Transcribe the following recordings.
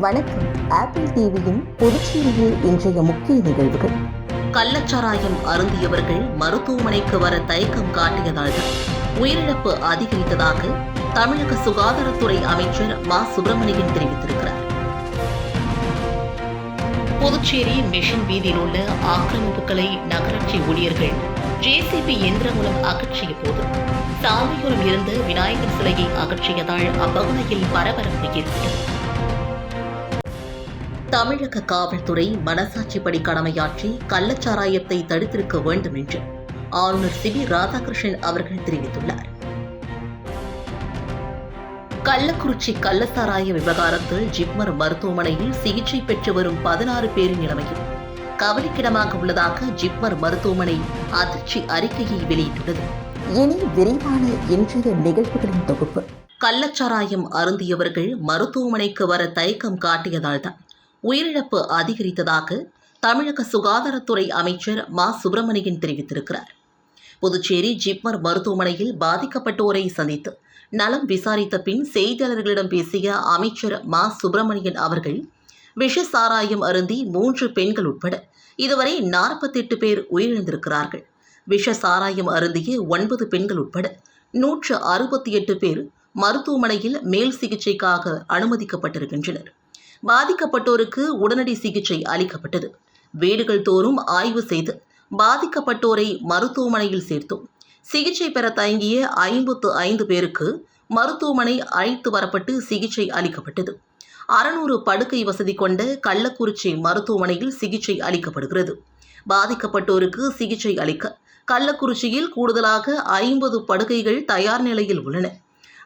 வணக்கம். ஆப்பிள் டிவியின் புதுச்சேரியில் இன்றைய முக்கிய நிகழ்வுகள். கள்ளச்சாராயம் அருந்தியவர்கள் மருத்துவமனைக்கு வர தயக்கம் காட்டியதால் உயிரிழப்பு அதிகரித்ததாக தமிழக சுகாதாரத்துறை அமைச்சர் மா. சுப்பிரமணியன் தெரிவித்திருக்கிறார். புதுச்சேரி மிஷன் வீதியில் உள்ள ஆக்கிரமிப்புகளை நகராட்சி ஊழியர்கள் ஜேசிபி இயந்திரம் மூலம் அகற்றிய போது சாலையோரம் இருந்த விநாயகர் சிலையை அகற்றியதால் அப்பகுதியில் பரபரப்பு ஏற்பட்டது. தமிழக காவல்துறை மனசாட்சிப்படி கடமையாற்றி கள்ளச்சாராயத்தை தடுத்திருக்க வேண்டும் என்று ஆளுநர் சி வி ராதாகிருஷ்ணன் அவர்கள் தெரிவித்துள்ளார். கள்ளக்குறிச்சி கள்ளச்சாராய விவகாரத்தில் ஜிப்மர் மருத்துவமனையில் சிகிச்சை பெற்று வரும் பதினாறு பேரின் நிலைமையில் கவலைக்கிடமாக உள்ளதாக ஜிப்மர் மருத்துவமனை அதிர்ச்சி அறிக்கையை வெளியிட்டுள்ளது. இனி விரிவான இன்றைய நிகழ்வுகளின் தொகுப்பு. கள்ளச்சாராயம் அருந்தியவர்கள் மருத்துவமனைக்கு வர தயக்கம் காட்டியதால் தான் உயிரிழப்பு அதிகரித்ததாக தமிழக சுகாதாரத்துறை அமைச்சர் மா. சுப்பிரமணியன் தெரிவித்திருக்கிறார். புதுச்சேரி ஜிப்மர் மருத்துவமனையில் பாதிக்கப்பட்டோரை சந்தித்து நலம் விசாரித்த பின் செய்தியாளர்களிடம் பேசிய அமைச்சர் மா. சுப்பிரமணியன் அவர்கள் விஷ சாராயம் அருந்தி மூன்று பெண்கள் உட்பட இதுவரை நாற்பத்தெட்டு பேர் உயிரிழந்திருக்கிறார்கள். விஷ சாராயம் அருந்திய ஒன்பது பெண்கள் உட்பட நூற்று அறுபத்தி எட்டு பேர் மருத்துவமனையில் மேல் சிகிச்சைக்காக அனுமதிக்கப்பட்டிருக்கின்றனர். பாதிக்கப்பட்டோருக்கு உடனடி சிகிச்சை அளிக்கப்பட்டது. வீடுகள் தோறும் ஆய்வு செய்து பாதிக்கப்பட்டோரை மருத்துவமனையில் சேர்த்தோம். சிகிச்சை பெற தயங்கிய ஐம்பத்து ஐந்து பேருக்கு மருத்துவமனை அழைத்து வரப்பட்டு சிகிச்சை அளிக்கப்பட்டது. அறுநூறு படுக்கை வசதி கொண்ட கள்ளக்குறிச்சி மருத்துவமனையில் சிகிச்சை அளிக்கப்படுகிறது. பாதிக்கப்பட்டோருக்கு சிகிச்சை அளிக்க கள்ளக்குறிச்சியில் கூடுதலாக ஐம்பது படுக்கைகள் தயார் நிலையில் உள்ளன.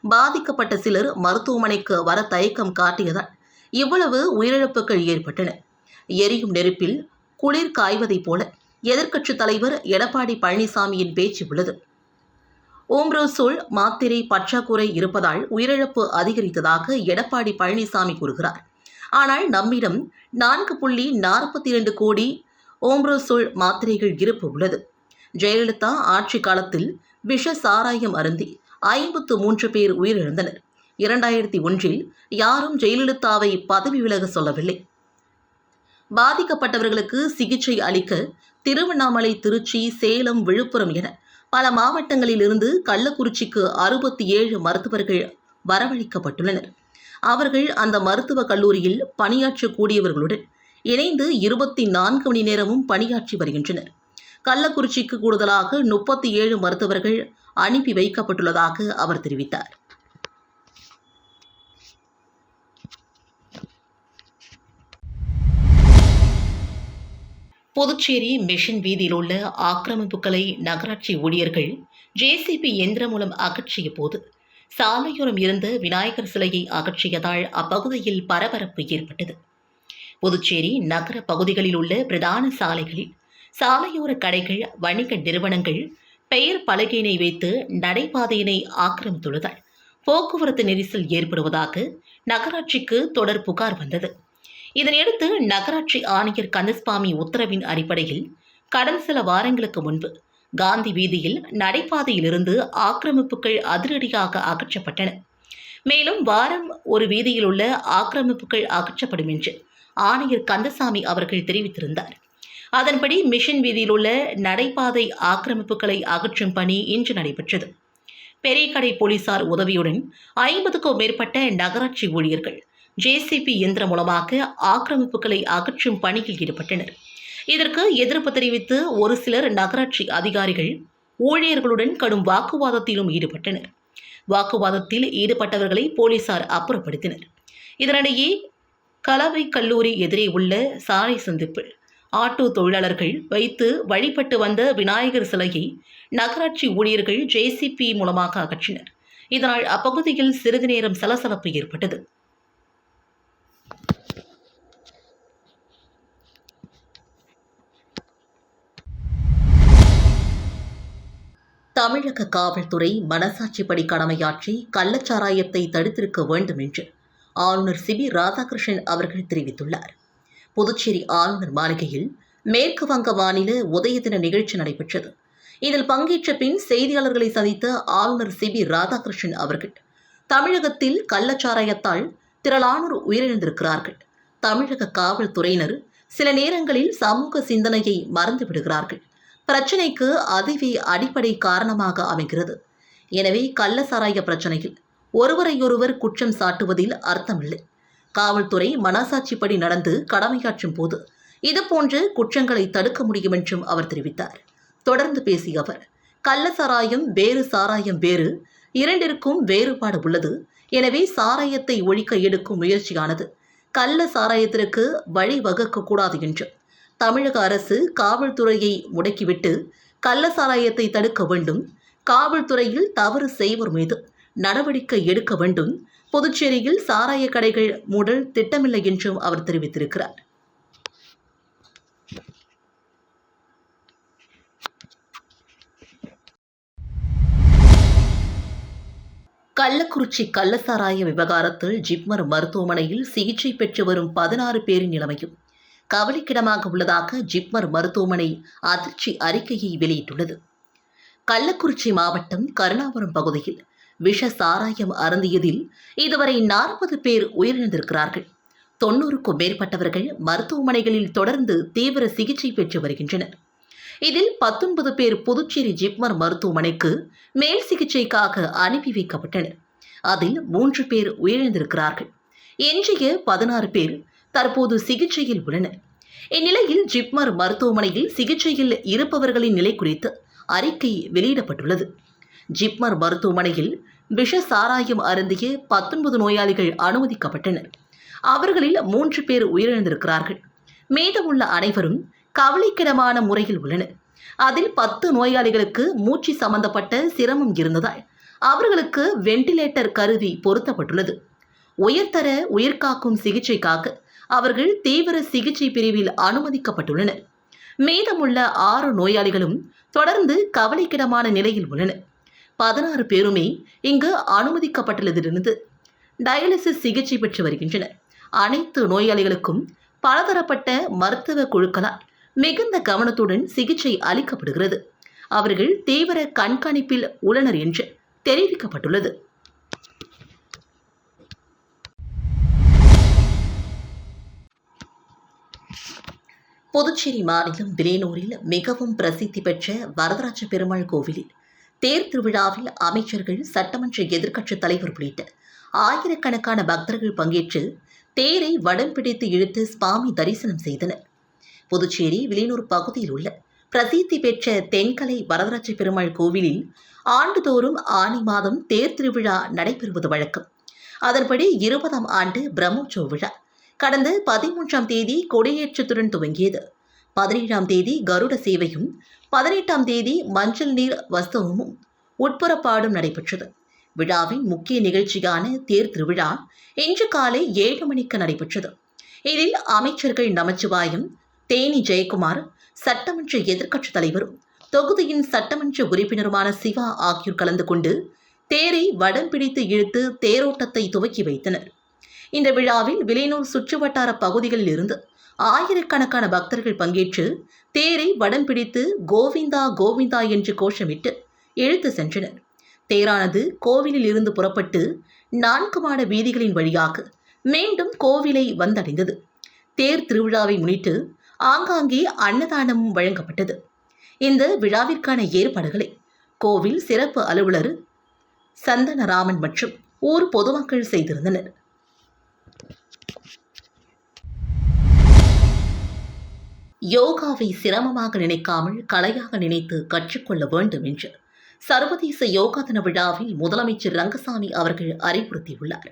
பாதிக்கப்பட்ட சிலர் மருத்துவமனைக்கு வர தயக்கம் காட்டியதால் இவ்வளவு உயிரிழப்புகள் ஏற்பட்டன. எரியும் நெருப்பில் குளிர் காய்வதைப் போல எதிர்க்கட்சித் தலைவர் எடப்பாடி பழனிசாமியின் பேச்சு உள்ளது. ஓம்ரோசோல் மாத்திரை பற்றாக்குறை இருப்பதால் உயிரிழப்பு அதிகரித்ததாக எடப்பாடி பழனிசாமி கூறுகிறார். ஆனால் நம்மிடம் நான்கு புள்ளி நாற்பத்தி இரண்டு கோடி ஓம்ரோசோல் மாத்திரைகள் இருப்பு உள்ளது. ஜெயலலிதா ஆட்சி காலத்தில் விஷ சாராயம் அருந்தி ஐம்பத்து மூன்று பேர் உயிரிழந்தனர். இரண்டாயிரத்தி ஒன்றில் யாரும் ஜெயலலிதாவை பதவி விலக சொல்லவில்லை. பாதிக்கப்பட்டவர்களுக்கு சிகிச்சை அளிக்க திருவண்ணாமலை திருச்சி சேலம் விழுப்புரம் என பல மாவட்டங்களிலிருந்து கள்ளக்குறிச்சிக்கு அறுபத்தி ஏழு மருத்துவர்கள் வரவழைக்கப்பட்டுள்ளனர். அவர்கள் அந்த மருத்துவக் கல்லூரியில் பணியாற்றக்கூடியவர்களுடன் இணைந்து இருபத்தி நான்கு மணி நேரமும் பணியாற்றி வருகின்றனர். கள்ளக்குறிச்சிக்கு கூடுதலாக முப்பத்தி ஏழு மருத்துவர்கள் அனுப்பி வைக்கப்பட்டுள்ளதாக அவர் தெரிவித்தார். புதுச்சேரி மெஷின் வீதியில் உள்ள ஆக்கிரமிப்புகளை நகராட்சி ஊழியர்கள் ஜேசிபி இயந்திரம் மூலம் அகற்றிய போது சாலையோரம் இருந்த விநாயகர் சிலையை அகற்றியதால் அப்பகுதியில் பரபரப்பு ஏற்பட்டது. புதுச்சேரி நகர பகுதிகளில் உள்ள பிரதான சாலைகளில் சாலையோர கடைகள் வணிக நிறுவனங்கள் பெயர் பலகையினை வைத்து நடைபாதையினை ஆக்கிரமித்துள்ளதால் போக்குவரத்து நெரிசல் ஏற்படுவதாக நகராட்சிக்கு தொடர் புகார் வந்தது. இதனையடுத்து நகராட்சி ஆணையர் கந்தசுவாமி உத்தரவின் அடிப்படையில் கடந்த சில வாரங்களுக்கு முன்பு காந்தி வீதியில் நடைபாதையிலிருந்து ஆக்கிரமிப்புகள் அதிரடியாக அகற்றப்பட்டன. மேலும் வாரம் ஒரு வீதியில் உள்ள ஆக்கிரமிப்புகள் அகற்றப்படும் என்று ஆணையர் கந்தசாமி அவர்கள் தெரிவித்திருந்தார். அதன்படி மிஷன் வீதியில் உள்ள நடைபாதை ஆக்கிரமிப்புகளை அகற்றும் பணி இன்று நடைபெற்றது. பெரியகடை போலீசார் உதவியுடன் ஐம்பதுக்கும் மேற்பட்ட நகராட்சி ஊழியர்கள் ஜேசிபி இயந்திரம் மூலமாக ஆக்கிரமிப்புகளை அகற்றும் பணியில் ஈடுபட்டனர். இதற்கு எதிர்ப்பு தெரிவித்து ஒரு சிலர் நகராட்சி அதிகாரிகள் ஊழியர்களுடன் கடும் வாக்குவாதத்திலும் ஈடுபட்டனர். வாக்குவாதத்தில் ஈடுபட்டவர்களை போலீசார் அப்புறப்படுத்தினர். இதனிடையே கலவை கல்லூரி எதிரே உள்ள சாலை சந்திப்பில் ஆட்டோ தொழிலாளர்கள் வைத்து வழிபட்டு வந்த விநாயகர் சிலையை நகராட்சி ஊழியர்கள் ஜேசிபி மூலமாக அகற்றினர். இதனால் அப்பகுதியில் சிறிது நேரம் சலசலப்பு ஏற்பட்டது. தமிழக காவல்துறை மனசாட்சிப்படி கடமையாற்றி கள்ளச்சாராயத்தை தடுத்திருக்க வேண்டும் என்று ஆளுநர் சி. வி. ராதாகிருஷ்ணன் அவர்கள் தெரிவித்துள்ளார். புதுச்சேரி ஆளுநர் மாளிகையில் மேற்கு வங்க மாநில உதயதின நிகழ்ச்சி நடைபெற்றது. இதில் பங்கேற்ற பின் செய்தியாளர்களை சந்தித்த ஆளுநர் சி. வி. ராதாகிருஷ்ணன் அவர்கள் தமிழகத்தில் கள்ளச்சாராயத்தால் திரளானோர் உயிரிழந்திருக்கிறார்கள். தமிழக காவல்துறையினர் சில நேரங்களில் சமூக சிந்தனையை மறந்து விடுகிறார்கள். பிரச்சனைக்கு அதுவே அடிப்படை காரணமாக அமைகிறது. எனவே கள்ள சாராய பிரச்சனையில் ஒருவரையொருவர் குற்றம் சாட்டுவதில் அர்த்தமில்லை. காவல்துறை மனசாட்சிப்படி நடந்து கடமையாற்றும் போது இதுபோன்ற குற்றங்களை தடுக்க முடியும் என்றும் அவர் தெரிவித்தார். தொடர்ந்து பேசிய அவர் கள்ள சாராயம் வேறு சாராயம் வேறு இரண்டிற்கும் வேறுபாடு உள்ளது. எனவே சாராயத்தை ஒழிக்க எடுக்கும் முயற்சியானது கள்ள சாராயத்திற்கு வழிவகுக்கக்கூடாது என்றும் என்று தமிழக அரசு காவல்துறையை முடக்கிவிட்டு கள்ள சாராயத்தை தடுக்க வேண்டும். காவல்துறையில் தவறு செய்வோர் மீது நடவடிக்கை எடுக்க வேண்டும். புதுச்சேரியில் சாராய கடைகள் மூடல் திட்டமில்லை என்றும் அவர் தெரிவித்திருக்கிறார். கள்ளக்குறிச்சி கள்ளசாராய விவகாரத்தில் ஜிப்மர் மருத்துவமனையில் சிகிச்சை பெற்று வரும் பதினாறு பேரின் நிலைமையும் கவலைக்கிடமாக உள்ளதாக ஜிப்மர் மருத்துவமனை அதிர்ச்சி அறிக்கையை வெளியிட்டுள்ளது. கள்ளக்குறிச்சி மாவட்டம் கருணாபுரம் பகுதியில் விஷ சாராயம் அருந்தியதில் இதுவரை நாற்பது பேர் உயிரிழந்திருக்கிறார்கள். தொன்னூறுக்கும் மேற்பட்டவர்கள் மருத்துவமனைகளில் தொடர்ந்து தீவிர சிகிச்சை பெற்று வருகின்றனர். இதில் பத்தொன்பது பேர் புதுச்சேரி ஜிப்மர் மருத்துவமனைக்கு மேல் சிகிச்சைக்காக அனுப்பி வைக்கப்பட்டனர். அதில் மூன்று பேர் உயிரிழந்திருக்கிறார்கள். எஞ்சிய பதினாறு பேர் தற்போது சிகிச்சையில் உள்ளனர். இந்நிலையில் ஜிப்மர் மருத்துவமனையில் சிகிச்சையில் இருப்பவர்களின் நிலை குறித்து அறிக்கை வெளியிடப்பட்டுள்ளது. ஜிப்மர் மருத்துவமனையில் விஷ சாராயம் அருந்திய பத்தொன்பது நோயாளிகள் அனுமதிக்கப்பட்டனர். அவர்களில் மூன்று பேர் உயிரிழந்திருக்கிறார்கள். மீதமுள்ள அனைவரும் கவலைக்கிடமான முறையில் உள்ளனர். அதில் பத்து நோயாளிகளுக்கு மூச்சு சம்பந்தப்பட்ட சிரமம் இருந்ததால் அவர்களுக்கு வெண்டிலேட்டர் கருவி பொருத்தப்பட்டுள்ளது. உயர்தர உயிர்காக்கும் சிகிச்சைக்காக அவர்கள் தீவிர சிகிச்சை பிரிவில் அனுமதிக்கப்பட்டுள்ளனர். மீதமுள்ள ஆறு நோயாளிகளும் தொடர்ந்து கவலைக்கிடமான நிலையில் உள்ளனர். பதினாறு பேருமே இங்கு அனுமதிக்கப்பட்டுள்ளதிலிருந்து டயாலிசிஸ் சிகிச்சை பெற்று வருகின்றனர். அனைத்து நோயாளிகளுக்கும் பலதரப்பட்ட மருத்துவ குழுக்களால் மிகுந்த கவனத்துடன் சிகிச்சை அளிக்கப்படுகிறது. அவர்கள் தீவிர கண்காணிப்பில் உள்ளனர் என்று தெரிவிக்கப்பட்டுள்ளது. புதுச்சேரி மாநிலம் விலேனூரில் மிகவும் பிரசித்தி பெற்ற வரதராஜ பெருமாள் கோவிலில் தேர் திருவிழாவில் அமைச்சர்கள் சட்டமன்ற எதிர்க்கட்சித் தலைவர் உள்ளிட்ட ஆயிரக்கணக்கான பக்தர்கள் பங்கேற்று தேரை வடம் பிடித்து இழுத்து சுவாமி தரிசனம் செய்தனர். புதுச்சேரி வில்லியனூர் பகுதியில் உள்ள பிரசித்தி பெற்ற தென்கலை வரதராஜ பெருமாள் கோவிலில் ஆண்டுதோறும் ஆனி மாதம் தேர் திருவிழா நடைபெறுவது வழக்கம். அதன்படி இருபதாம் ஆண்டு பிரம்மோற்சவ விழா. கடந்த பதிமூன்றாம் தேதி கொடியேற்றத்துடன் துவங்கியது. பதினேழாம் தேதி கருட சேவையும் பதினெட்டாம் தேதி மஞ்சள் நீர் வஸ்தவமும் உட்புறப்பாடும் நடைபெற்றது. விழாவின் முக்கிய நிகழ்ச்சியான தேர் திருவிழா இன்று காலை ஏழு மணிக்கு நடைபெற்றது. இதில் அமைச்சர்கள் நமச்சிவாயம் தேனி ஜெயக்குமார் சட்டமன்ற எதிர்க்கட்சித் தலைவரும் தொகுதியின் சட்டமன்ற உறுப்பினருமான சிவா ஆகியோர் கலந்து கொண்டு தேரை வடம் பிடித்து இழுத்து தேரோட்டத்தை துவக்கி வைத்தனர். இந்த விழாவில் விலைநூர் சுற்றுவட்டார பகுதிகளில் இருந்து ஆயிரக்கணக்கான பக்தர்கள் பங்கேற்று தேரை வடம் பிடித்து கோவிந்தா கோவிந்தா என்று கோஷமிட்டு இழுத்து சென்றனர். தேரானது கோவிலில் இருந்து புறப்பட்டு நான்கு மாட வீதிகளின் வழியாக மீண்டும் கோவிலை வந்தடைந்தது. தேர் திருவிழாவை முன்னிட்டு ஆங்காங்கே அன்னதானமும் வழங்கப்பட்டது. இந்த விழாவிற்கான ஏற்பாடுகளை கோவில் சிறப்பு அலுவலர் சந்தனராமன் மற்றும் ஊர் பொதுமக்கள் செய்திருந்தனர். யோகாவை சிரமமாக நினைக்காமல் கலையாக நினைத்து கற்றுக்கொள்ள வேண்டும் என்று சர்வதேச யோகா தின விழாவில் முதலமைச்சர் ரங்கசாமி அவர்கள் அறிவுறுத்தியுள்ளார்.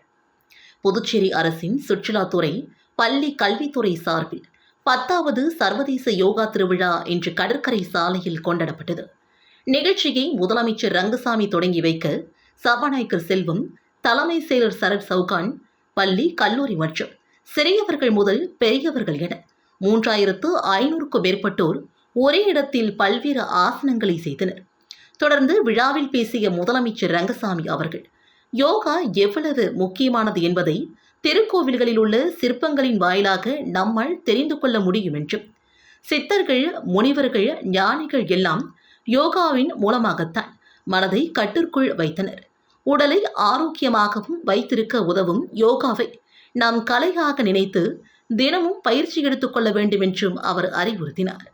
புதுச்சேரி அரசின் சுற்றுலாத்துறை பள்ளி கல்வித்துறை சார்பில் பத்தாவது சர்வதேச யோகா திருவிழா இன்று கடற்கரை சாலையில் கொண்டாடப்பட்டது. நிகழ்ச்சியை முதலமைச்சர் ரங்கசாமி தொடங்கி வைக்க சபாநாயகர் செல்வம் தலைமை செயலர் சரத் சவுகான் பள்ளி கல்லூரி மற்றும் சிறியவர்கள் முதல் பெரியவர்கள் என மூன்றாயிரத்து ஐநூறுக்கும் மேற்பட்டோர் ஒரே இடத்தில் பல்வேறு ஆசனங்களை செய்தனர். தொடர்ந்து விழாவில் பேசிய முதலமைச்சர் ரங்கசாமி அவர்கள் யோகா எவ்வளவு முக்கியமானது என்பதை திருக்கோவில்களில் உள்ள சிற்பங்களின் வாயிலாக நம்மால் தெரிந்து கொள்ள முடியும் என்றும் சித்தர்கள் முனிவர்கள் ஞானிகள் எல்லாம் யோகாவின் மூலமாகத்தான் மனதை கட்டிற்குள் வைத்தனர். உடலை ஆரோக்கியமாகவும் வைத்திருக்க உதவும் யோகாவை நாம் கலையாக நினைத்து தினமும் பயிற்சி எடுத்துக்கொள்ள வேண்டும் என்றும் அவர் அறிவுறுத்தினார்.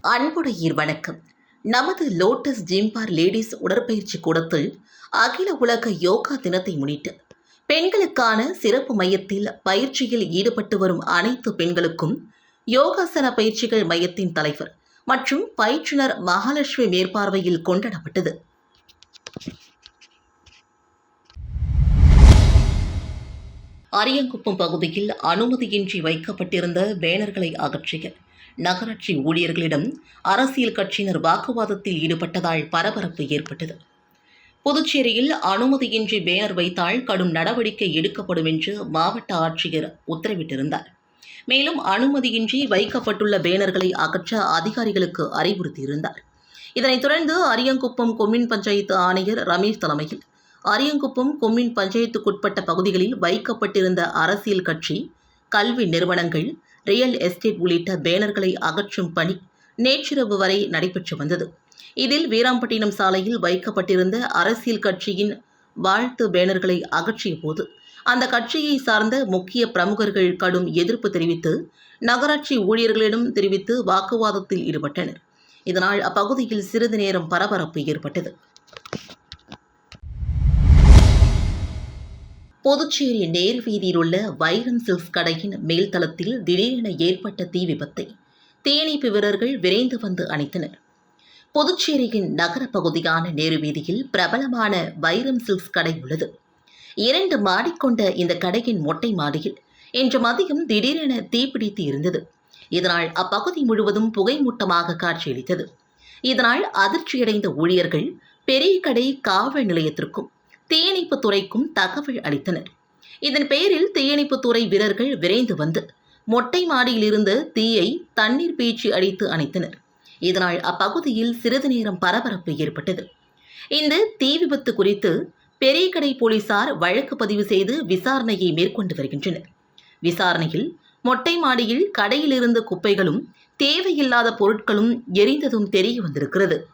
அன்புடையீர் வணக்கம். நமது லோட்டஸ் ஜிம்பார் லேடிஸ் உடற்பயிற்சி கூடத்தில் அகில உலக யோகா தினத்தை முன்னிட்டு பெண்களுக்கான சிறப்பு மையத்தில் பயிற்சியில் ஈடுபட்டு வரும் அனைத்து பெண்களுக்கும் யோகாசன பயிற்சிகள் மையத்தின் தலைவர் மற்றும் பயிற்றுனர் மகாலட்சுமி மேற்பார்வையில் கொண்டாடப்பட்டது. அரியங்குப்பம் பகுதியில் அனுமதியின்றி வைக்கப்பட்டிருந்த பேனர்களை அகற்றிய நகராட்சி ஊழியர்களிடம் அரசியல் கட்சியினர் வாக்குவாதத்தில் ஈடுபட்டதால் பரபரப்பு ஏற்பட்டது. புதுச்சேரியில் அனுமதியின்றி பேனர் வைத்தால் கடும் நடவடிக்கை எடுக்கப்படும் என்று மாவட்ட ஆட்சியர் உத்தரவிட்டிருந்தார். மேலும் அனுமதியின்றி வைக்கப்பட்டுள்ள பேனர்களை அகற்ற அதிகாரிகளுக்கு அறிவுறுத்தியிருந்தார். இதனைத் தொடர்ந்து அரியங்குப்பம் கொம்யூன் பஞ்சாயத்து ஆணையர் ரமேஷ் தலைமையில் அரியங்குப்பம் கொம்யூன் பஞ்சாயத்துக்குட்பட்ட பகுதிகளில் வைக்கப்பட்டிருந்த அரசியல் கட்சி கல்வி நிறுவனங்கள் ரியல் எஸ்டேட் உள்ளிட்ட பேனர்களை அகற்றும் பணி நேற்றிரவு வரை நடைபெற்று வந்தது. இதில் வீராம்பட்டினம் சாலையில் வைக்கப்பட்டிருந்த அரசியல் கட்சியின் வாழ்த்து பேனர்களை அகற்றிய போது அந்த கட்சியை சார்ந்த முக்கிய பிரமுகர்கள் கடும் எதிர்ப்பு தெரிவித்து நகராட்சி ஊழியர்களிடம் தெரிவித்து வாக்குவாதத்தில் ஈடுபட்டனர். இதனால் அப்பகுதியில் சிறிது நேரம் பரபரப்பு ஏற்பட்டது. புதுச்சேரி நேர் வீதியில் உள்ள வைரம் சில்க்ஸ் கடையின் மேல்தளத்தில் திடீரென ஏற்பட்ட தீ விபத்தை தீயணைப்பு வீரர்கள் விரைந்து வந்து அணைத்தனர். புதுச்சேரியின் நகர பகுதியான நேரு வீதியில் பிரபலமான வைரம் சில்க்ஸ் கடை உள்ளது. இரண்டு மாடி கொண்ட இந்த கடையின் மொட்டை மாடியில் இன்று மதியம் திடீரென தீப்பிடித்து இருந்தது. இதனால் அப்பகுதி முழுவதும் புகைமூட்டமாக காட்சியளித்தது. இதனால் அதிர்ச்சியடைந்த ஊழியர்கள் பெரிய கடை காவல் நிலையத்திற்கும் தீயணைப்பு துறைக்கும் தகவல் அளித்தனர். இதன் பேரில் தீயணைப்பு துறை வீரர்கள் விரைந்து வந்து மொட்டை மாடியில் தீயை தண்ணீர் பீச்சி அடித்து அணைத்தனர். இதனால் அப்பகுதியில் சிறிது நேரம் பரபரப்பு ஏற்பட்டது. இந்த தீ விபத்து குறித்து பெரியகடை போலீசார் வழக்கு பதிவு செய்து விசாரணையை மேற்கொண்டு வருகின்றனர். விசாரணையில் மொட்டை மாடியில் கடையில் இருந்த குப்பைகளும் தேவையில்லாத பொருட்களும் எரிந்ததும் தெரிய வந்திருக்கிறது.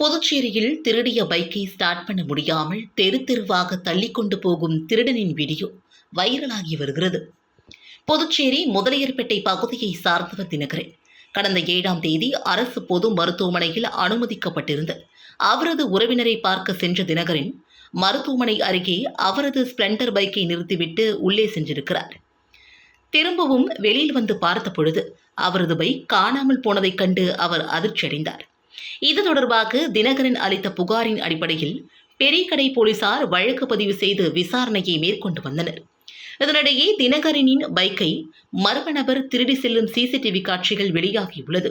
புதுச்சேரியில் திருடிய பைக்கை ஸ்டார்ட் பண்ண முடியாமல் தெரு தெருவாக தள்ளிக்கொண்டு போகும் திருடனின் வீடியோ வைரலாகி வருகிறது. புதுச்சேரி முதலியர்பேட்டை பகுதியை சார்ந்தவர் தினகரன். கடந்த ஏழாம் தேதி அரசு பொது மருத்துவமனையில் அனுமதிக்கப்பட்டிருந்த அவரது உறவினரை பார்க்க சென்ற தினகரன் மருத்துவமனை அருகே அவரது ஸ்ப்ளெண்டர் பைக்கை நிறுத்திவிட்டு உள்ளே சென்றிருக்கிறார். திரும்பவும் வெளியில் வந்து பார்த்த பொழுது அவரது பைக் காணாமல் போனதைக் கண்டு அவர் அதிர்ச்சியடைந்தார். இது தொடர்பாக தினகரன் அளித்த புகாரின் அடிப்படையில் பெரியகடை போலீசார் வழக்கு பதிவு செய்து விசாரணையை மேற்கொண்டு வந்தனர். இதனிடையே தினகரனின் பைக்கை மர்ம நபர் திருடி செல்லும் சிசிடிவி காட்சிகள் வெளியாகியுள்ளது.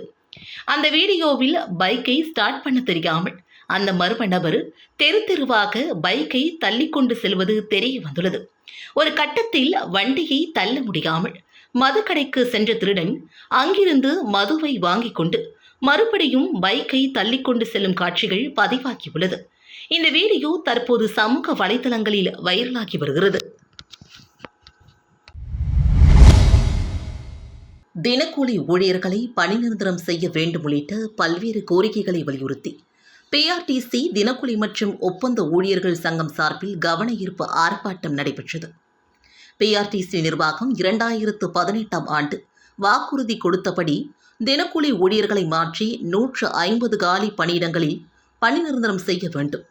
அந்த வீடியோவில் பைக்கை ஸ்டார்ட் பண்ண தெரியாமல் அந்த மர்ம நபர் தெரு தெருவாக பைக்கை தள்ளிக்கொண்டு செல்வது தெரிய வந்துள்ளது. ஒரு கட்டத்தில் வண்டியை தள்ள முடியாமல் மதுக்கடைக்கு சென்ற திருடன் அங்கிருந்து மதுவை வாங்கிக் கொண்டு மறுபடியும் பைக்கை தள்ளிக்கொண்டு செல்லும் காட்சிகள் பதிவாகியுள்ளது. இந்த வீடியோ தற்போது சமூக வலைதளங்களில் வைரலாகி வருகிறது. தினக்கூலி ஊழியர்களை பணி நிரந்தரம் செய்ய வேண்டும் உள்ளிட்ட பல்வேறு கோரிக்கைகளை வலியுறுத்தி பிஆர்டிசி தினக்கூலி மற்றும் ஒப்பந்த ஊழியர்கள் சங்கம் சார்பில் கவன ஈர்ப்பு ஆர்ப்பாட்டம் நடைபெற்றது. பிஆர்டிசி நிர்வாகம் இரண்டாயிரத்து பதினெட்டாம் ஆண்டு வாக்குறுதி கொடுத்தபடி தினக்கூலி ஊழியர்களை மாற்றி நூற்று ஐம்பது காலி பணியிடங்களில் பணி நிரந்தரம் செய்ய வேண்டும்.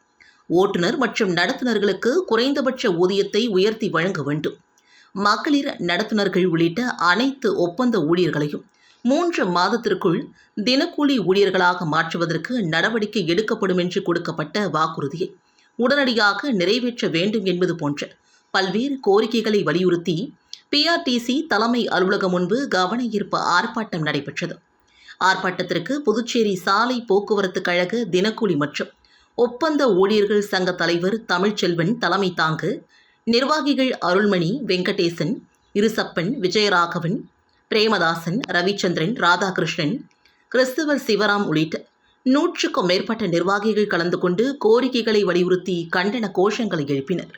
ஓட்டுநர் மற்றும் நடத்துனர்களுக்கு குறைந்தபட்ச ஊதியத்தை உயர்த்தி வழங்க வேண்டும். மகளிர் நடத்துனர்கள் உள்ளிட்ட அனைத்து ஒப்பந்த ஊழியர்களையும் மூன்று மாதத்திற்குள் தினக்கூலி ஊழியர்களாக மாற்றுவதற்கு நடவடிக்கை எடுக்கப்படும் என்று கொடுக்கப்பட்ட வாக்குறுதியை உடனடியாக நிறைவேற்ற வேண்டும் என்பது போன்ற பல்வேறு கோரிக்கைகளை வலியுறுத்தி பிஆர்டிசி தலைமை அலுவலகம் முன்பு கவன ஈர்ப்பு ஆர்ப்பாட்டம் நடைபெற்றது. ஆர்ப்பாட்டத்திற்கு புதுச்சேரி சாலை போக்குவரத்து கழக தினக்கூலி மற்றும் ஒப்பந்த ஊழியர்கள் சங்க தலைவர் தமிழ்ச்செல்வன் தலைமை தாங்கு நிர்வாகிகள் அருள்மணி வெங்கடேசன் இருசப்பன் விஜயராகவன் பிரேமதாசன் ரவிச்சந்திரன் ராதாகிருஷ்ணன் கிறிஸ்துவர் சிவராம் உள்ளிட்ட நூற்றுக்கும் மேற்பட்ட நிர்வாகிகள் கலந்து கொண்டு கோரிக்கைகளை வலியுறுத்தி கண்டன கோஷங்களை எழுப்பினர்.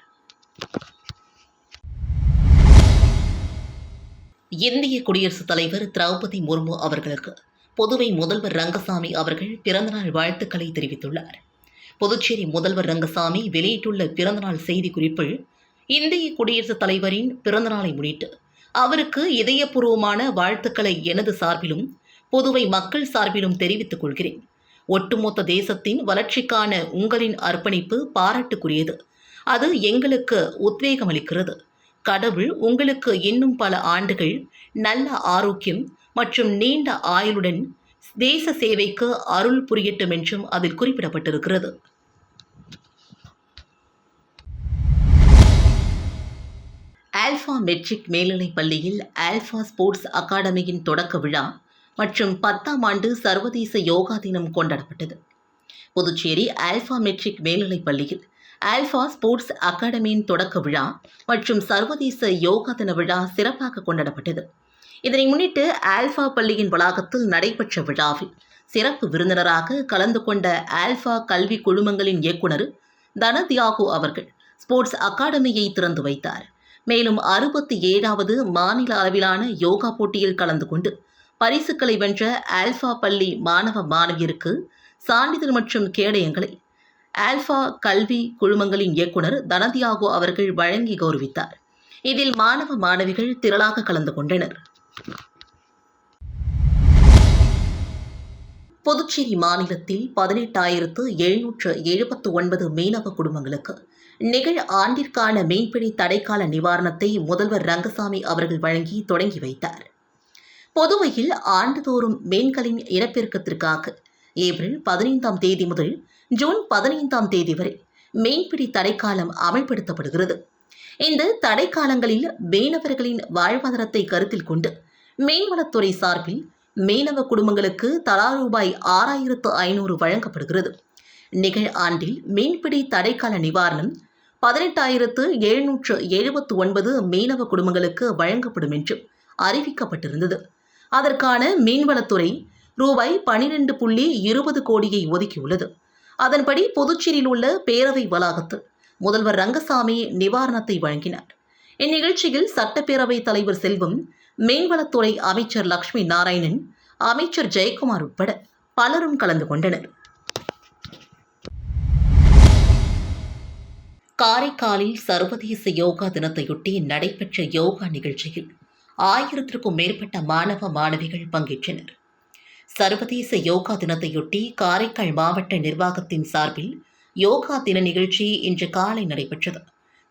இந்திய குடியரசுத் தலைவர் திரௌபதி முர்மு அவர்களுக்கு புதுவை முதல்வர் ரங்கசாமி அவர்கள் பிறந்தநாள் வாழ்த்துக்களை தெரிவித்துள்ளார். புதுச்சேரி முதல்வர் ரங்கசாமி வெளியிட்டுள்ள பிறந்தநாள் செய்திக்குறிப்பில் இந்திய குடியரசுத் தலைவரின் பிறந்தநாளை முன்னிட்டு அவருக்கு இதயபூர்வமான வாழ்த்துக்களை எனது சார்பிலும் புதுவை மக்கள் சார்பிலும் தெரிவித்துக் கொள்கிறேன். ஒட்டுமொத்த தேசத்தின் வளர்ச்சிக்கான உங்களின் அர்ப்பணிப்பு பாராட்டுக்குரியது. அது எங்களுக்கு உத்வேகமளிக்கிறது. கடவுள் உங்களுக்கு இன்னும் பல ஆண்டுகள் நல்ல ஆரோக்கியம் மற்றும் நீண்ட ஆயுளுடன் தேச சேவைக்கு அருள் புரியட்டும் என்றும் அதில் குறிப்பிடப்பட்டிருக்கிறது. ஆல்ஃபா மெட்ரிக் மேல்நிலைப் பள்ளியில் ஆல்ஃபா ஸ்போர்ட்ஸ் அகாடமியின் தொடக்க விழா மற்றும் பத்தாம் ஆண்டு சர்வதேச யோகா தினம் கொண்டாடப்பட்டது. புதுச்சேரி ஆல்ஃபா மெட்ரிக் மேல்நிலைப் பள்ளியில் ஆல்ஃபா ஸ்போர்ட்ஸ் அகாடமியின் தொடக்க விழா மற்றும் சர்வதேச யோகா தின விழா சிறப்பாக கொண்டாடப்பட்டது. இதனை முன்னிட்டு ஆல்ஃபா பள்ளியின் வளாகத்தில் நடைபெற்ற விழாவில் சிறப்பு விருந்தினராக கலந்து கொண்ட ஆல்ஃபா கல்வி குழுமங்களின் இயக்குனர் தனதியாகு அவர்கள் ஸ்போர்ட்ஸ் அகாடமியை திறந்து வைத்தார். மேலும் அறுபத்தி ஏழாவது மாநில அளவிலான யோகா போட்டியில் கலந்து கொண்டு பரிசுகளை வென்ற ஆல்ஃபா பள்ளி மாணவ மாணவியருக்கு சான்றிதழ் மற்றும் கேடயங்களை ஆல்பா கல்வி குழுமங்களின் இயக்குனர் தனதியாகோ அவர்கள் வழங்கி கௌரவித்தார். இதில் மாணவ மாணவிகள் திரளாக கலந்து கொண்டனர். புதுச்சேரி மாநிலத்தில் பதினெட்டாயிரத்து எழுநூற்று எழுபத்து ஒன்பது மீனவ குடும்பங்களுக்கு நிகழ் ஆண்டிற்கான மீன்பிடி தடைக்கால நிவாரணத்தை முதல்வர் ரங்கசாமி அவர்கள் வழங்கி தொடங்கி வைத்தார். பொதுவையில் ஆண்டுதோறும் மீன்களின் இனப்பெருக்கத்திற்காக ஏப்ரல் பதினைந்தாம் தேதி முதல் ஜூன் பதினைந்தாம் தேதி வரை மீன்பிடி தடைக்காலம் அமல்படுத்தப்படுகிறது. இந்த தடைக்காலங்களில் மீனவர்களின் வாழ்வாதாரத்தை கருத்தில் கொண்டு மீன்வளத்துறை சார்பில் மீனவ குடும்பங்களுக்கு தலா ரூபாய் ஆறாயிரத்து ஐநூறு வழங்கப்படுகிறது. நிகழ் ஆண்டில் மீன்பிடி தடைக்கால நிவாரணம் பதினெட்டாயிரத்து எழுநூற்று எழுபத்து ஒன்பது மீனவ குடும்பங்களுக்கு வழங்கப்படும் என்று அறிவிக்கப்பட்டிருந்தது. அதற்கான மீன்வளத்துறை ரூபாய் பனிரெண்டு புள்ளி இருபது கோடியை ஒதுக்கியுள்ளது. அதன்படி புதுச்சேரியில் உள்ள பேரவை வளாகத்தில் முதல்வர் ரங்கசாமி நிவாரணத்தை வழங்கினார். இந்நிகழ்ச்சியில் சட்டப்பேரவைத் தலைவர் செல்வம் மீன்வளத்துறை அமைச்சர் லக்ஷ்மி நாராயணன் அமைச்சர் ஜெயக்குமார் உட்பட பலரும் கலந்து கொண்டனர். காரைக்காலில் சர்வதேச யோகா தினத்தையொட்டி நடைபெற்ற யோகா நிகழ்ச்சியில் ஆயிரத்திற்கும் மேற்பட்ட மாணவ மாணவிகள் பங்கேற்றனர். சர்வதேச யோகா தினத்தையொட்டி காரைக்கால் மாவட்ட நிர்வாகத்தின் சார்பில் யோகா தின நிகழ்ச்சி இன்று காலை நடைபெற்றது.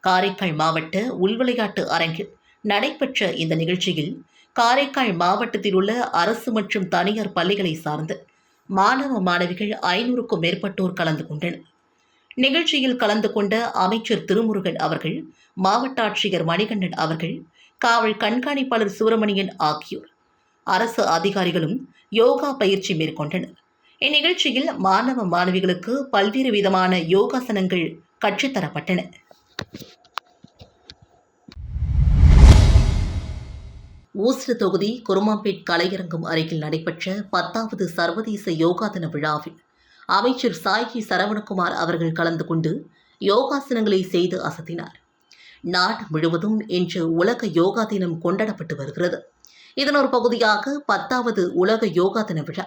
காரைக்கால் மாவட்ட உள்விளையாட்டு அரங்கில் நடைபெற்ற இந்த நிகழ்ச்சியில் காரைக்கால் மாவட்டத்தில் உள்ள அரசு மற்றும் தனியார் பள்ளிகளை சார்ந்து மாணவ மாணவிகள் ஐநூறுக்கும் மேற்பட்டோர் கலந்து கொண்டனர். நிகழ்ச்சியில் கலந்து கொண்ட அமைச்சர் திருமுருகன் அவர்கள் மாவட்ட ஆட்சியர் மணிகண்டன் அவர்கள் காவல் கண்காணிப்பாளர் சுப்பிரமணியன் ஆகியோர். அரசு அதிகாரிகளும் யோகா பயிற்சி மேற்கொண்டனர். இந்நிகழ்ச்சியில் மாணவ மாணவிகளுக்கு பல்வேறு விதமான யோகாசனங்கள் கற்றுத்தரப்பட்டன ஊசுடு தொகுதி குருமாம்பேட் கலையரங்கம் அருகில் நடைபெற்ற பத்தாவது சர்வதேச யோகா தின விழாவில் அமைச்சர் சாய்கி சரவணகுமார் அவர்கள் கலந்து கொண்டு யோகாசனங்களை செய்து அசத்தினார். நாடு முழுவதும் இன்று உலக யோகா தினம் கொண்டாடப்பட்டு வருகிறது. இதன் ஒரு பகுதியாக பத்தாவது உலக யோகா தின விழா.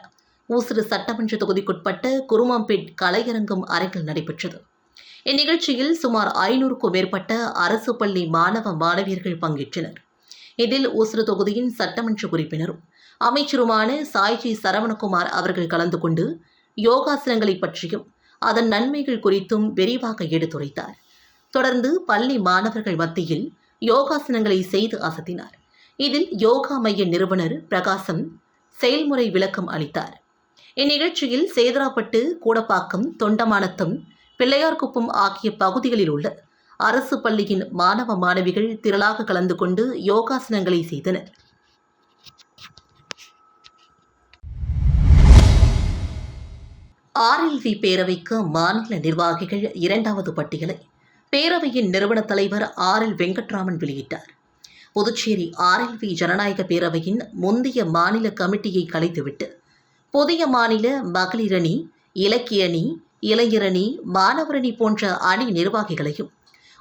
ஊசுடு சட்டமன்ற தொகுதிக்குட்பட்ட குருமாம்பேட் கலையரங்கம் அரங்கில் நடைபெற்றது. இந்நிகழ்ச்சியில் சுமார் ஐநூறுக்கும் மேற்பட்ட அரசு பள்ளி மாணவ மாணவியர்கள் பங்கேற்றனர். இதில் ஊசுடு தொகுதியின் சட்டமன்ற உறுப்பினரும் அமைச்சருமான சாய்ஜி சரவணகுமார் அவர்கள் கலந்து கொண்டு யோகாசனங்களை பற்றியும் அதன் நன்மைகள் குறித்தும் விரிவாக எடுத்துரைத்தார். தொடர்ந்து பள்ளி மாணவர்கள் மத்தியில் யோகாசனங்களை செய்து அசத்தினார். இதில் யோகா மைய நிறுவனர் பிரகாசம் செயல்முறை விளக்கம் அளித்தார். இந்நிகழ்ச்சியில் சேதராப்பட்டு கூடப்பாக்கம் தொண்டமானத்தம் பிள்ளையார்குப்பம் ஆகிய பகுதிகளில் உள்ள அரசு பள்ளியின் மாணவ மாணவிகள் திரளாக கலந்து கொண்டு யோகாசனங்களை செய்தனர். ஆர்எல்வி பேரவைக்கு மாநில நிர்வாகிகள் இரண்டாவது பட்டியலை பேரவையின் நிறுவன தலைவர் ஆர் எல் வெங்கட்ராமன் வெளியிட்டார். புதுச்சேரி ஆர்எல்வி ஜனநாயக பேரவையின் முந்தைய மாநில கமிட்டியை கலைத்துவிட்டு புதிய மாநில மகளிரணி இலக்கியணி இலக்கிய அணி இளைஞரணி மாணவரணி போன்ற அணி நிர்வாகிகளையும்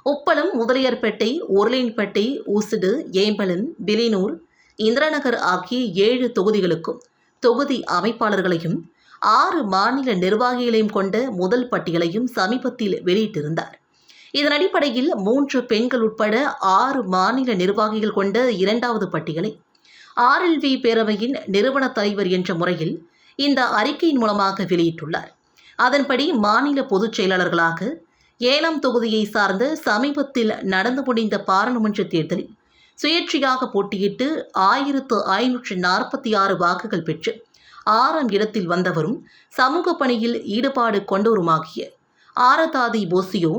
உப்பளம் முதலியார்பேட்டை உருளையன்பேட்டை ஊசுடு ஏம்பலன் பிலினூர் இந்திராநகர் ஆகிய ஏழு தொகுதிகளுக்கும் தொகுதி அமைப்பாளர்களையும் ஆறு மாநில நிர்வாகிகளையும் கொண்ட முதல் பட்டியலையும் சமீபத்தில் வெளியிட்டிருந்தார். இதன் அடிப்படையில் மூன்று பெண்கள் உட்பட ஆறு மாநில நிர்வாகிகள் கொண்ட இரண்டாவது பட்டியலை ஆர்எல்வி பேரவையின் நிறுவன தலைவர் என்ற முறையில் இந்த அறிக்கையின் மூலமாக வெளியிட்டுள்ளார். அதன்படி மாநில பொதுச் செயலாளர்களாக ஏலம் தொகுதியை சார்ந்த சமீபத்தில் நடந்து முடிந்த பாராளுமன்ற தேர்தலில் சுயேட்சையாக போட்டியிட்டு ஆயிரத்து ஐநூற்று நாற்பத்தி ஆறு வாக்குகள் பெற்று ஆறாம் இடத்தில் வந்தவரும் சமூக பணியில் ஈடுபாடு கொண்டவருமாகிய ஆரதாதி போசியோ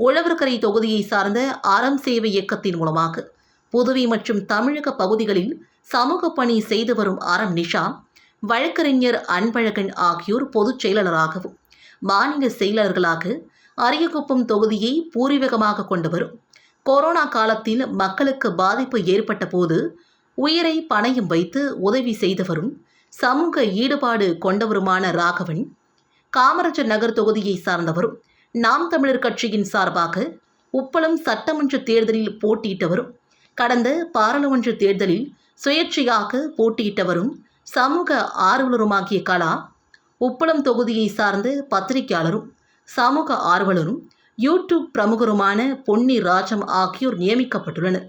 உழவர்கரை தொகுதியை சார்ந்த அறம் சேவை இயக்கத்தின் மூலமாக புதுவை மற்றும் தமிழக பகுதிகளில் சமூக பணி செய்து வரும் அறம் நிஷா வழக்கறிஞர் அன்பழகன் ஆகியோர் பொதுச் செயலாளராகவும் மாநில செயலாளர்களாக அரியகுப்பம் தொகுதியை பூர்வீகமாக கொண்டவரும் கொரோனா காலத்தில் மக்களுக்கு பாதிப்பு ஏற்பட்ட போது உயிரை பணையும் வைத்து உதவி செய்தவரும் சமூக ஈடுபாடு கொண்டவருமான ராகவன் காமராஜர் நகர் தொகுதியை சார்ந்தவரும் நாம் தமிழர் கட்சியின் சார்பாக உப்பளம் சட்டமன்ற தேர்தலில் போட்டியிட்டவரும் கடந்த பாராளுமன்ற தேர்தலில் சுயேட்சையாக போட்டியிட்டவரும் சமூக ஆர்வலருமாகிய கலா உப்பளம் தொகுதியை சார்ந்த பத்திரிகையாளரும் சமூக ஆர்வலரும் யூடியூப் பிரமுகருமான பொன்னி ராஜம் ஆகியோர் நியமிக்கப்பட்டுள்ளனர்.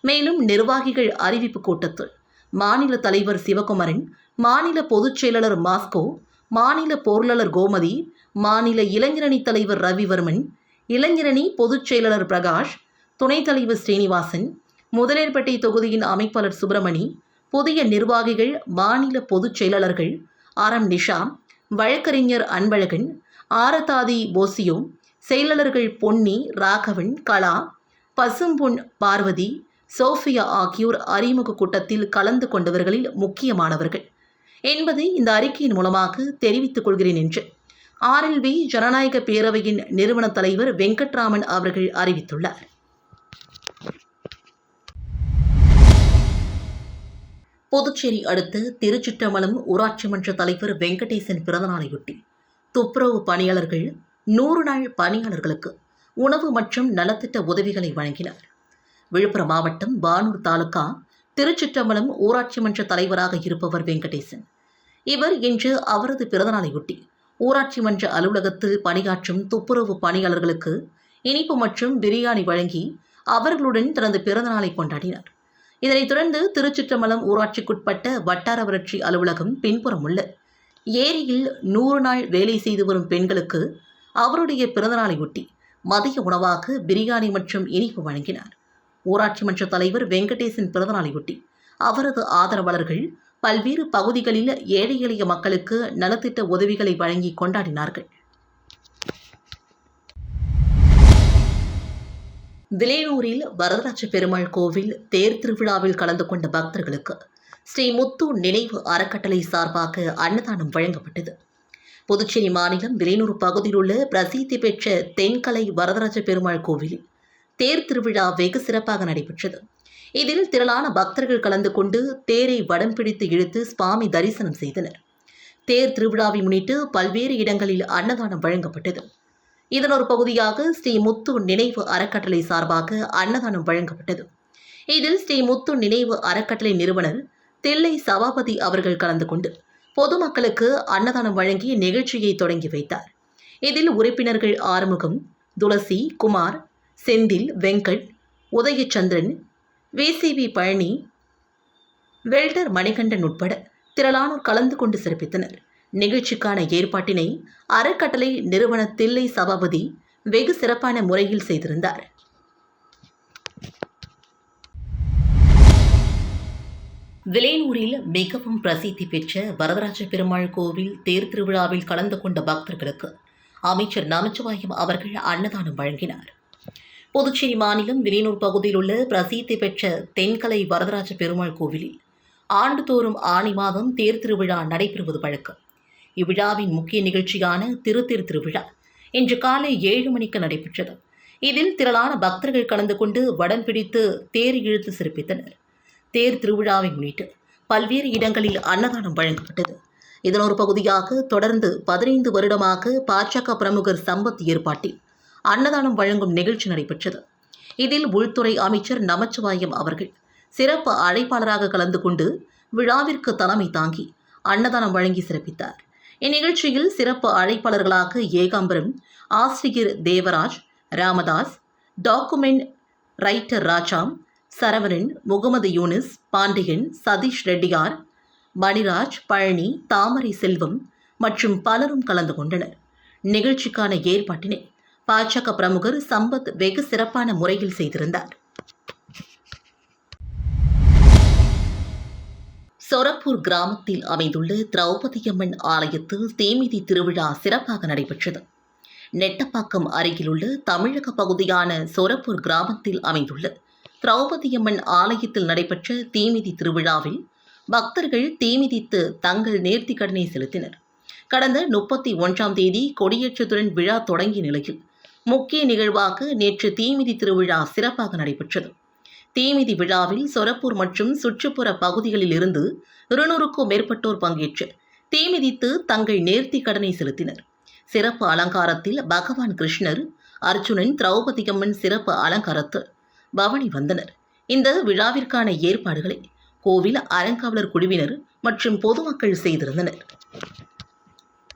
மேலும் நிர்வாகிகள் அறிவிப்பு கூட்டத்தில் மாநில தலைவர் சிவகுமரன் மாநில பொதுச் செயலாளர் மாஸ்கோ மாநில பொருளாளர் கோமதி மாநில இளைஞரணி தலைவர் ரவிவர்மன் இளைஞரணி பொதுச் செயலாளர் பிரகாஷ் துணைத் தலைவர் ஸ்ரீனிவாசன் முதலேர்பேட்டை தொகுதியின் அமைப்பாளர் சுப்பிரமணி புதிய நிர்வாகிகள் மாநில பொதுச் செயலாளர்கள் ஆரம் நிஷா வழக்கறிஞர் அன்பழகன் ஆரதாதி போசியோ செயலாளர்கள் பொன்னி ராகவன் கலா பசும்பொன் பார்வதி சோஃபியா ஆகியோர் அறிமுக கூட்டத்தில் கலந்து கொண்டவர்களில் முக்கியமானவர்கள். என்பதை இந்த அறிக்கையின் மூலமாக தெரிவித்துக் கொள்கிறேன் என்று. ஆர்எல்வி ஜனநாயக பேரவையின் நிறுவன தலைவர் வெங்கட்ராமன் அவர்கள் அறிவித்துள்ளார். புதுச்சேரி அடுத்த திருச்சிற்றம்பலம் ஊராட்சி மன்ற தலைவர் வெங்கடேசன் பிறந்தநாளையொட்டி துப்புரவு பணியாளர்கள் நூறு நாள் பணியாளர்களுக்கு உணவு மற்றும் நலத்திட்ட உதவிகளை வழங்கினார். விழுப்புரம் மாவட்டம் பானூர் தாலுகா திருச்சிற்றம்பலம் ஊராட்சி மன்ற தலைவராக இருப்பவர் வெங்கடேசன். இவர் இன்று அவரது பிறந்தநாளையொட்டி ஊராட்சி மன்ற அலுவலகத்தில் பணியாற்றும் துப்புரவு பணியாளர்களுக்கு இனிப்பு மற்றும் பிரியாணி வழங்கி அவர்களுடன் தனது பிறந்தநாளை கொண்டாடினார். இதனைத் தொடர்ந்து திருச்சிற்றம்பலம் ஊராட்சிக்குட்பட்ட வட்டார வளர்ச்சி அலுவலகம் பின்புறம் உள்ள ஏரியில் நூறு நாள் வேலை செய்து வரும் பெண்களுக்கு அவருடைய பிறந்தநாளையொட்டி மதிய உணவாக பிரியாணி மற்றும் இனிப்பு வழங்கினார். ஊராட்சி மன்ற தலைவர் வெங்கடேசன் பிறந்தநாளையொட்டி அவரது ஆதரவாளர்கள் பல்வேறு பகுதிகளில் ஏழை எளிய மக்களுக்கு நலத்திட்ட உதவிகளை வழங்கி கொண்டாடினார்கள். விலையூரில் வரதராஜ பெருமாள் கோவில் தேர் திருவிழாவில் கலந்து கொண்ட பக்தர்களுக்கு ஸ்ரீ முத்து நினைவு அறக்கட்டளை சார்பாக அன்னதானம் வழங்கப்பட்டது. புதுச்சேரி மாநிலம் விலையூர் பகுதியில் உள்ள பிரசித்தி பெற்ற தென்கலை வரதராஜ பெருமாள் கோவிலில் தேர் திருவிழா வெகு சிறப்பாக நடைபெற்றது. இதில் திரளான பக்தர்கள் கலந்து கொண்டு தேரை வடம் பிடித்து இழுத்து சுவாமி தரிசனம் செய்தனர். தேர் திருவிழாவை முன்னிட்டு பல்வேறு இடங்களில் அன்னதானம் வழங்கப்பட்டது. இதன் ஒரு பகுதியாக ஸ்ரீ முத்து நினைவு அறக்கட்டளை சார்பாக அன்னதானம் வழங்கப்பட்டது. இதில் ஸ்ரீ முத்து நினைவு அறக்கட்டளை நிறுவனர் தில்லை சபாபதி அவர்கள் கலந்து கொண்டு பொதுமக்களுக்கு அன்னதானம் வழங்கி நிகழ்ச்சியை தொடங்கி வைத்தார். இதில் உறுப்பினர்கள் ஆறுமுகம் துளசி குமார் செந்தில் வெங்கட் உதயச்சந்திரன் விசிபி பழனி வெல்டர் மணிகண்டன் உட்பட திரளானோர் கலந்து கொண்டு சிறப்பித்தனர். நிகழ்ச்சிக்கான ஏற்பாட்டினை அறக்கட்டளை நிறுவன தில்லை சபாபதி வெகு சிறப்பான முறையில் செய்திருந்தார். விலையூரில் மிகவும் பிரசித்தி பெற்ற வரதராஜ பெருமாள் கோவில் தேர் திருவிழாவில் கலந்து கொண்ட பக்தர்களுக்கு அமைச்சர் நமச்சிவாயம் அவர்கள் அன்னதானம் வழங்கினார். புதுச்சேரி மாநிலம் விலையூர் பகுதியில் உள்ள பிரசித்தி பெற்ற தென்கலை வரதராஜ பெருமாள் கோவிலில் ஆண்டுதோறும் ஆணி மாதம் தேர் திருவிழா நடைபெறுவது வழக்கம். இவ்விழாவின் முக்கிய நிகழ்ச்சியான திருத்தேர் திருவிழா இன்று காலை ஏழு மணிக்கு நடைபெற்றது. இதில் திரளான பக்தர்கள் கலந்து கொண்டு வடம் பிடித்து தேர் இழுத்து சிறப்பித்தனர். தேர் திருவிழாவை முன்னிட்டு பல்வேறு இடங்களில் அன்னதானம் வழங்கப்பட்டது. இதன் ஒரு பகுதியாக தொடர்ந்து பதினைந்து வருடமாக பாஜக பிரமுகர் சம்பத் ஏற்பாட்டில் அன்னதானம் வழங்கும் நிகழ்ச்சி நடைபெற்றது. இதில் உள்துறை அமைச்சர் நமச்சிவாயம் அவர்கள் சிறப்பு அழைப்பாளராக கலந்து கொண்டு விழாவிற்கு தலைமை தாங்கி அன்னதானம் வழங்கி சிறப்பித்தார். இந்நிகழ்ச்சியில் சிறப்பு அழைப்பாளர்களாக ஏகாம்பரம் ஆசிரியர் தேவராஜ் ராமதாஸ் டாக்குமெண்ட் ரைட்டர் ராஜாம் சரவணன் முகமது யூனிஸ் பாண்டியன் சதீஷ் ரெட்டியார் மணிராஜ் பழனி தாமரை செல்வம் மற்றும் பலரும் கலந்து கொண்டனர். நிகழ்ச்சிக்கான ஏற்பாட்டினை பாஜக பிரமுகர் சம்பத் வெகு சிறப்பான முறையில் செய்திருந்தார். சொரப்பூர் கிராமத்தில் அமைந்துள்ள திரௌபதியம்மன் ஆலயத்தில் தீமிதி திருவிழா சிறப்பாக நடைபெற்றது. நெட்டப்பாக்கம் அருகிலுள்ள தமிழக பகுதியான சொரப்பூர் கிராமத்தில் அமைந்துள்ள திரௌபதியம்மன் ஆலயத்தில் நடைபெற்ற தீமிதி திருவிழாவில் பக்தர்கள் தீமிதித்து தங்கள் நேர்த்திக்கடனை செலுத்தினர். கடந்த முப்பத்தி ஒன்றாம் தேதி கொடியேற்றத்துடன் விழா தொடங்கிய நிலையில் முக்கிய நிகழ்வாக நேற்று தீமிதி திருவிழா சிறப்பாக நடைபெற்றது. தீமிதி விழாவில் சொரப்பூர் மற்றும் சுற்றுப்புற பகுதிகளில் இருந்து இருநூறுக்கும் மேற்பட்டோர் பங்கேற்று தீமிதித்து தங்கள் நேர்த்தி கடனை செலுத்தினர். சிறப்பு அலங்காரத்தில் பகவான் கிருஷ்ணர் அர்ஜுனன் திரௌபதியம்மன் சிறப்பு அலங்காரத்தில் பவனி வந்தனர். இந்த விழாவிற்கான ஏற்பாடுகளை கோவில் அலங்காவலர் குழுவினர் மற்றும் பொதுமக்கள் செய்திருந்தனர்.